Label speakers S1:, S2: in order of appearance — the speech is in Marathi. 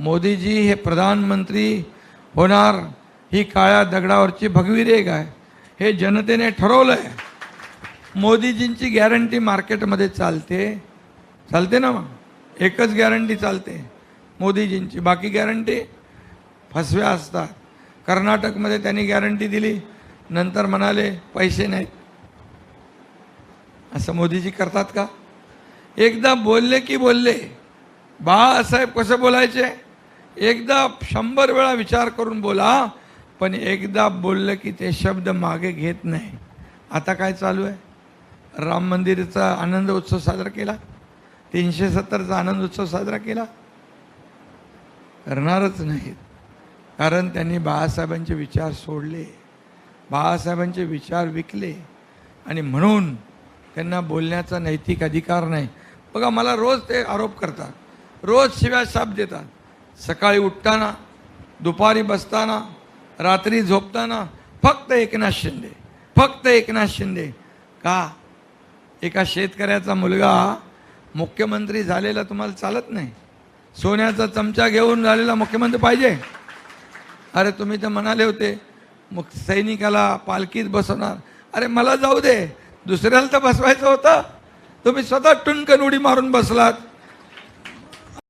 S1: मोदीजी हे प्रधानमंत्री होणार ही काळ्या दगडावरची भगवी रेग आहे. हे जनतेने ठरवलं आहे मोदीजींची गॅरंटी मार्केटमध्ये चालते. चालते ना मग? एकच गॅरंटी चालते. मोदीजींची. बाकी गॅरंटी? फसव्या असतात. कर्नाटकमध्ये त्यांनी गॅरंटी दिली. नंतर म्हणाले पैसे नाहीत. असं मोदीजी करतात का? एकदा बोलले की बोलले. बाळासाहेब कसं बोलायचे? एकदा शंभर वेळा विचार करून बोला पण एकदा बोललं की ते शब्द मागे घेत नाही. आता काय चालू आहे? राम मंदिरचा आनंद उत्सव साजरा केला? तीनशे सत्तरचा आनंद उत्सव साजरा केला? करणारच नाहीत. कारण त्यांनी बाळासाहेबांचे विचार सोडले. बाळासाहेबांचे विचार विकले. आणि म्हणून त्यांना बोलण्याचा नैतिक अधिकार नाही. बघा मला रोज ते आरोप करतात. रोज शिव्या शाप देतात. सकाळी उठताना दुपारी बसताना रात्री झोपताना फक्त एकनाथ शिंदे फक्त एकनाथ शिंदे. का? एका शेतकऱ्याचा मुलगा मुख्यमंत्री झालेला तुम्हाला चालत नाही. सोन्याचा चमचा घेऊन झालेला मुख्यमंत्री पाहिजे. अरे तुम्ही तर म्हणाले होते मग सैनिकाला पालखीत बसवणार. अरे मला जाऊ दे दुसऱ्याला तर बसवायचं होतं. तुम्ही स्वतः टुनकन उडी मारून बसलात.